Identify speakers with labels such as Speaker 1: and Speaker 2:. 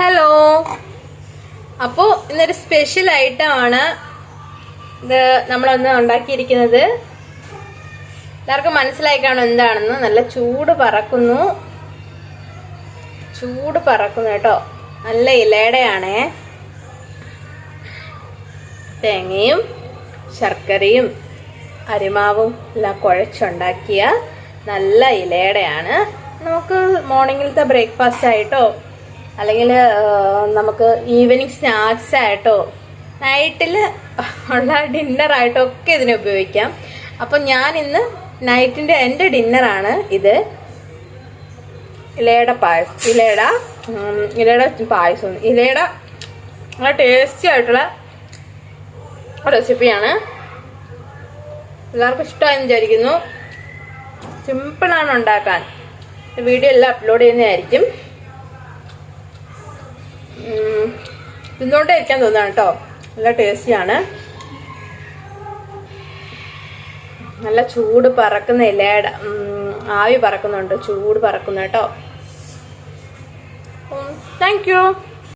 Speaker 1: Hello അപ്പോൾ ഇന്നൊരു special ഐറ്റമാണ് ഇത് നമ്മളൊന്ന് ഉണ്ടാക്കിയിരിക്കുന്നത്. എല്ലാവർക്കും മനസ്സിലായി കാണും എന്താണെന്ന്. നല്ല ചൂട് പറക്കുന്നു. ചൂട് പറക്കുന്നു കേട്ടോ. നല്ല ഇലയുടെയാണേ. തേങ്ങയും ശർക്കരയും അരിമാവും എല്ലാം കുഴച്ചുണ്ടാക്കിയ നല്ല ഇലയുടെയാണ്. നമുക്ക് മോർണിംഗിലത്തെ ബ്രേക്ക്ഫാസ്റ്റ് ആയിട്ടോ അല്ലെങ്കിൽ നമുക്ക് ഈവനിങ് സ്നാക്സ് ആയിട്ടോ നൈറ്റിൽ ഉള്ള ഡിന്നർ ആയിട്ടോ ഒക്കെ ഇതിനെ ഉപയോഗിക്കാം. അപ്പം ഞാൻ ഇന്ന് നൈറ്റിന്റെ എന്റെ ഡിന്നറാണ് ഇത്. ഇലയുടെ പായസം ഇലയുടെ ഇലയുടെ പായസം ഇലയുടെ നല്ല ടേസ്റ്റി ആയിട്ടുള്ള റെസിപ്പിയാണ് എല്ലാവർക്കും ഇഷ്ടമായി വിചാരിക്കുന്നു. സിമ്പിളാണ് ഉണ്ടാക്കാൻ. വീഡിയോ എല്ലാം അപ്ലോഡ് ചെയ്യുന്നതായിരിക്കും. തിന്നുകൊണ്ടേ ഇരിക്കാൻ തോന്നാണ് കേട്ടോ. നല്ല ടേസ്റ്റിയാണ് നല്ല ചൂട് പറക്കുന്ന ഇലയുടെ ആവി പറക്കുന്നുണ്ട്. ചൂട് പറക്കുന്നു കേട്ടോ. Thank you